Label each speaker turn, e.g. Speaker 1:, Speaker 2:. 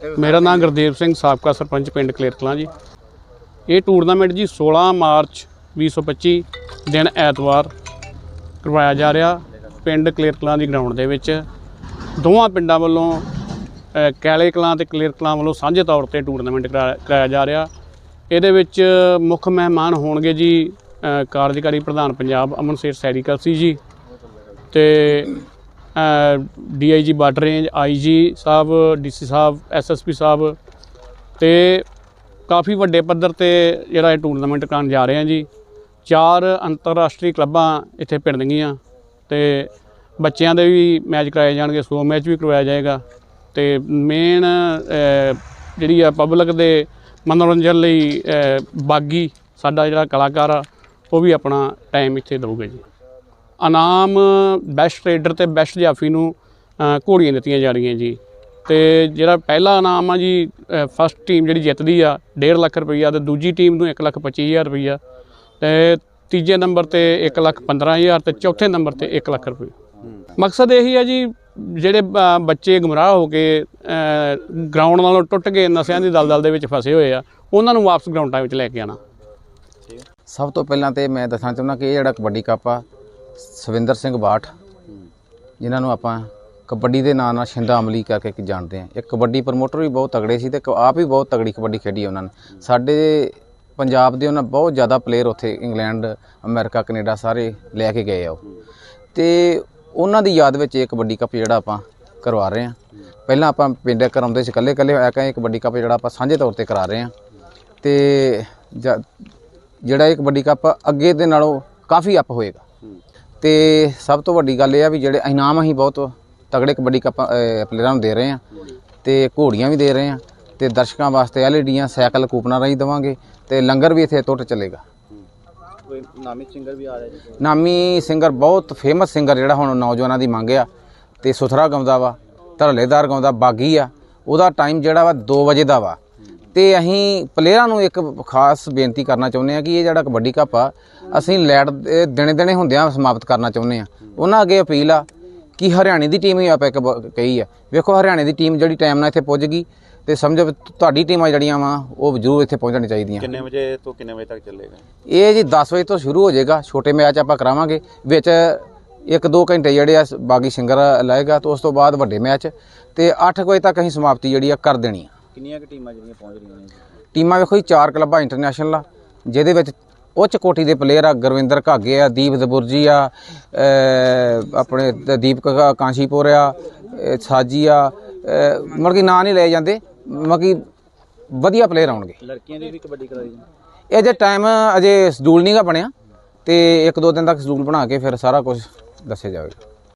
Speaker 1: ਮੇਰਾ ਨਾਮ ਗੁਰਦੇਵ ਸਿੰਘ, ਸਾਬਕਾ ਸਰਪੰਚ ਪਿੰਡ ਕਲੇਰਕਲਾਂ ਜੀ। ਇਹ ਟੂਰਨਾਮੈਂਟ ਜੀ 16 ਮਾਰਚ 2025 ਦਿਨ ਐਤਵਾਰ ਕਰਵਾਇਆ ਜਾ ਰਿਹਾ ਪਿੰਡ ਕਲੇਰਕਲਾਂ ਦੀ ਗਰਾਊਂਡ ਦੇ ਵਿੱਚ। ਦੋਵਾਂ ਪਿੰਡਾਂ ਵੱਲੋਂ ਕੈਲੇ ਕਲਾਂ ਤੇ ਕਲੇਰ ਕਲਾਂ ਵੱਲੋਂ ਸਾਂਝੇ ਤੌਰ ਤੇ ਟੂਰਨਾਮੈਂਟ ਕਰਾਇਆ ਜਾ ਰਿਹਾ। ਇਹਦੇ ਵਿੱਚ ਮੁੱਖ ਮਹਿਮਾਨ ਹੋਣਗੇ ਜੀ ਕਾਰਜਕਾਰੀ ਪ੍ਰਧਾਨ ਪੰਜਾਬ ਅਮਨ ਸੇਠ ਸੈਰੀਕਲਸੀ ਜੀ ਤੇ ਡੀਆਈਜੀ ਬਾਰਡਰ ਰੇਂਜ ਆਈਜੀ ਸਾਹਿਬ, ਡੀਸੀ ਸਾਹਿਬ, ਐਸਐਸਪੀ ਸਾਹਿਬ ਤੇ ਕਾਫੀ ਵੱਡੇ ਪੱਧਰ ਤੇ ਜਿਹੜਾ ਇਹ ਟੂਰਨਾਮੈਂਟ ਕਰਨ ਜਾ ਰਹੇ ਹਾਂ ਜੀ। ਚਾਰ ਅੰਤਰਰਾਸ਼ਟਰੀ ਕਲੱਬਾਂ ਇੱਥੇ ਭਿੜਨਗੀਆਂ ਤੇ ਬੱਚਿਆਂ ਦੇ ਵੀ ਮੈਚ ਕਰਾਏ ਜਾਣਗੇ ਸਲੋ ਮੈਚ ਵੀ ਕਰਵਾਇਆ ਜਾਏਗਾ ਤੇ ਮੇਨ ਜਿਹੜੀ ਆ ਪਬਲਿਕ ਦੇ ਮਨੋਰੰਜਨ ਲਈ ਬਾਗੀ ਸਾਡਾ ਜਿਹੜਾ ਕਲਾਕਾਰ ਆ, ਉਹ ਵੀ ਆਪਣਾ ਟਾਈਮ ਇੱਥੇ ਦਊਗਾ ਜੀ। ਇਨਾਮ ਬੈਸਟ ਟਰੇਡਰ ਤੇ ਬੈਸਟ ਜਾਫੀ ਨੂੰ ਘੋੜੀਆਂ ਦਿੱਤੀਆਂ ਜਾ ਰਹੀਆਂ ਜੀ। ਤੇ ਜਿਹੜਾ ਪਹਿਲਾ ਇਨਾਮ ਆ ਜੀ ਫਸਟ ਟੀਮ ਜਿਹੜੀ ਜਿੱਤਦੀ ਆ 1.5 ਲੱਖ ਰੁਪਈਆ ਤੇ ਦੂਜੀ ਟੀਮ ਨੂੰ 1 ਲੱਖ 25000 ਰੁਪਈਆ। ਤੇ ਤੀਜੇ ਨੰਬਰ ਤੇ 1 ਲੱਖ 15000 ਤੇ ਚੌਥੇ ਨੰਬਰ ਤੇ 1 ਲੱਖ ਰੁਪਈਆ। ਮਕਸਦ ਇਹੀ ਆ ਜੀ, ਜਿਹੜੇ ਬੱਚੇ ਗੁੰਮਰਾਹ ਹੋ ਕੇ ਗਰਾਊਂਡ ਨਾਲੋਂ ਟੁੱਟ ਕੇ ਨਸ਼ਿਆਂ ਦੀ ਦਲਦਲ ਦੇ ਵਿੱਚ ਫਸੇ ਹੋਏ ਆ, ਉਹਨਾਂ ਨੂੰ ਵਾਪਸ ਗਰਾਊਂਡਾਂ ਵਿੱਚ ਲੈ ਕੇ ਆਣਾ
Speaker 2: ਸਭ ਤੋਂ ਪਹਿਲਾਂ ਤੇ ਮੈਂ ਦੱਸਣਾ ਚਾਹੁੰਦਾ ਕਿ ਇਹ ਜਿਹੜਾ ਕਬੱਡੀ ਕੱਪ ਆ ਸਵਿੰਦਰ ਸਿੰਘ ਬਾਠ, ਜਿਨ੍ਹਾਂ ਨੂੰ ਆਪਾਂ ਕਬੱਡੀ ਦੇ ਨਾਂ ਨਾਲ ਸ਼ਿੰਦਾ ਅਮਲੀ ਕਰਕੇ ਕਿ ਜਾਣਦੇ ਆ ਇੱਕ ਕਬੱਡੀ ਪ੍ਰਮੋਟਰ ਵੀ ਬਹੁਤ ਤਗੜੇ ਸੀ ਤੇ ਕ- ਆਪ ਵੀ ਬਹੁਤ ਤਗੜੀ ਕਬੱਡੀ ਖੇਡੀ ਉਹਨਾਂ ਨੇ। ਸਾਡੇ ਪੰਜਾਬ ਦੇ ਉਹਨਾਂ ਬਹੁਤ ਜ਼ਿਆਦਾ ਪਲੇਅਰ ਉੱਥੇ ਇੰਗਲੈਂਡ, ਅਮਰੀਕਾ, ਕੈਨੇਡਾ ਸਾਰੇ ਲੈ ਕੇ ਗਏ ਆ ਉਹ। ਤੇ ਉਹਨਾਂ ਦੀ ਯਾਦ ਵਿੱਚ ਇਹ ਕਬੱਡੀ ਕੱਪ ਜਿਹੜਾ ਆਪਾਂ ਕਰਵਾ ਰਹੇ ਆ ਪਹਿਲਾਂ ਆਪਾਂ ਪਿੰਡ ਕਰਾਉਂਦੇ ਸੀ ਇਕੱਲੇ ਇਕੱਲੇ ਹੋਇਆ ਕਿ ਕਬੱਡੀ ਕੱਪ ਜਿਹੜਾ ਆਪਾਂ ਸਾਂਝੇ ਤੌਰ ਤੇ ਕਰਾ ਰਹੇ ਆ ਤੇ ਜਿਹੜਾ ਇਹ ਕਬੱਡੀ ਕੱਪ ਅੱਗੇ ਦੇ ਨਾਲੋਂ ਕਾਫੀ ਅਪ ਹੋਏਗਾ। ਤੇ ਸਭ ਤੋਂ ਵੱਡੀ ਗੱਲ ਇਹ ਆ ਵੀ ਜਿਹੜੇ ਇਨਾਮ ਅਸੀਂ ਬਹੁਤ ਤਗੜੇ ਕਬੱਡੀ ਕੱਪ ਪਲੇਅਰਾਂ ਨੂੰ ਦੇ ਰਹੇ ਆ ਤੇ ਘੋੜੀਆਂ ਵੀ ਦੇ ਰਹੇ ਆ ਤੇ ਦਰਸ਼ਕਾਂ ਵਾਸਤੇ ਐਲਈਡੀਆਂ ਸਾਈਕਲ ਕੂਪਨਾਂ ਰਾਹੀਂ ਦੇਵਾਂਗੇ ਤੇ ਲੰਗਰ ਵੀ ਇੱਥੇ ਟੁੱਟ ਚੱਲੇਗਾ।
Speaker 3: ਕੋਈ ਨਾਮੀ ਸਿੰਗਰ ਵੀ ਆ ਰਿਹਾ ਜੀ?
Speaker 2: ਨਾਮੀ ਸਿੰਗਰ ਬਹੁਤ ਫੇਮਸ ਸਿੰਗਰ ਜਿਹੜਾ ਹੁਣ ਨੌਜਵਾਨਾਂ ਦੀ ਮੰਗ ਆ ਤੇ ਸੁਥਰਾ ਗਾਉਂਦਾ ਵਾ ਧਰਲੇਦਾਰ ਗਾਉਂਦਾ ਬਾਗੀ ਆ। ਉਹਦਾ ਟਾਈਮ ਜਿਹੜਾ ਵਾ 2 ਵਜੇ ਦਾ ਵਾ। ਤੇ ਅਸੀਂ ਪਲੇਅਰਾਂ ਨੂੰ ਇੱਕ ਖਾਸ ਬੇਨਤੀ ਕਰਨਾ ਚਾਹੁੰਦੇ ਆ ਕਿ ਇਹ ਜਿਹੜਾ ਕਬੱਡੀ ਕੱਪ ਆ ਅਸੀਂ ਲੈਟ ਦੇ ਦਿਨੇ ਦਿਨੇ ਹੁੰਦਿਆਂ ਸਮਾਪਤ ਕਰਨਾ ਚਾਹੁੰਦੇ ਆ ਉਹਨਾਂ ਅੱਗੇ ਅਪੀਲ ਆ ਕਿ ਹਰਿਆਣੇ ਦੀ ਟੀਮ ਹੀ ਆਪਾਂ ਇੱਕ ਕਹੀ ਆ। ਵੇਖੋ ਹਰਿਆਣੇ ਦੀ ਟੀਮ ਜਿਹੜੀ ਟਾਈਮ ਨਾਲ ਇੱਥੇ ਪੁੱਜ ਗਈ ਤੇ ਸਮਝੋ ਤੁਹਾਡੀ ਟੀਮਾਂ ਜਿਹੜੀਆਂ ਵਾ ਉਹ ਜ਼ਰੂਰ ਇੱਥੇ ਪਹੁੰਚਣੀ ਚਾਹੀਦੀਆਂ।
Speaker 3: ਕਿੰਨੇ ਵਜੇ ਤੋਂ ਕਿੰਨੇ ਵਜੇ ਤੱਕ ਚੱਲੇਗਾ?
Speaker 2: ਇਹ ਜੀ 10 ਵਜੇ ਤੋਂ ਸ਼ੁਰੂ ਹੋ ਜਾਏਗਾ। ਛੋਟੇ ਮੈਚ ਆਪਾਂ ਕਰਾਵਾਂਗੇ ਵਿੱਚ 1-2 ਘੰਟੇ ਜਿਹੜੇ ਆ ਬਾਗੀ ਸਿੰਗਰ ਲਾਏਗਾ ਤੇ ਉਸ ਤੋਂ ਬਾਅਦ ਵੱਡੇ ਮੈਚ। ਤੇ 8 ਵਜੇ ਤੱਕ ਅਸੀਂ ਸਮਾਪਤੀ ਜਿਹੜੀ ਆ ਕਰ ਦੇਣੀ ਆ।
Speaker 3: ਕਿੰਨੀਆਂ ਕੁ ਟੀਮਾਂ ਜਿਹੜੀਆਂ ਪਹੁੰਚ ਰਹੀਆਂ ਨੇ?
Speaker 2: ਟੀਮਾਂ ਵੇਖੋ ਜੀ ਚਾਰ ਕਲੱਬਾਂ ਇੰਟਰਨੈਸ਼ਨਲ ਆ ਜਿਹਦੇ ਵਿੱਚ ਉੱਚ ਕੋਟੀ ਦੇ ਪਲੇਅਰ ਆ ਗੁਰਵਿੰਦਰ ਘਾਗੇ ਆ ਦੀਪ ਦਬੁਰਜੀ ਆ ਆਪਣੇ ਦੀਪਕ ਕਾਂਸ਼ੀਪੁਰ ਆ ਸਾਜੀ ਆ ਮਤਲਬ ਕਿ ਨਾਂ ਨਹੀਂ ਲਏ ਜਾਂਦੇ ਮਤਲਬ ਕਿ ਵਧੀਆ ਪਲੇਅਰ ਆਉਣਗੇ।
Speaker 3: ਲੜਕੀਆਂ ਦੀ ਵੀ ਕਬੱਡੀ ਕਰਾਈ ਜੀ
Speaker 2: ਇਹ ਜੇ ਟਾਈਮ ਅਜੇ ਸ਼ਡਿਊਲ ਨਹੀਂਗਾ ਬਣਿਆ ਤੇ ਇੱਕ ਦੋ ਦਿਨ ਤੱਕ ਸ਼ਡਿਊਲ ਬਣਾ ਕੇ ਫਿਰ ਸਾਰਾ ਕੁਝ ਦੱਸਿਆ ਜਾਵੇਗਾ।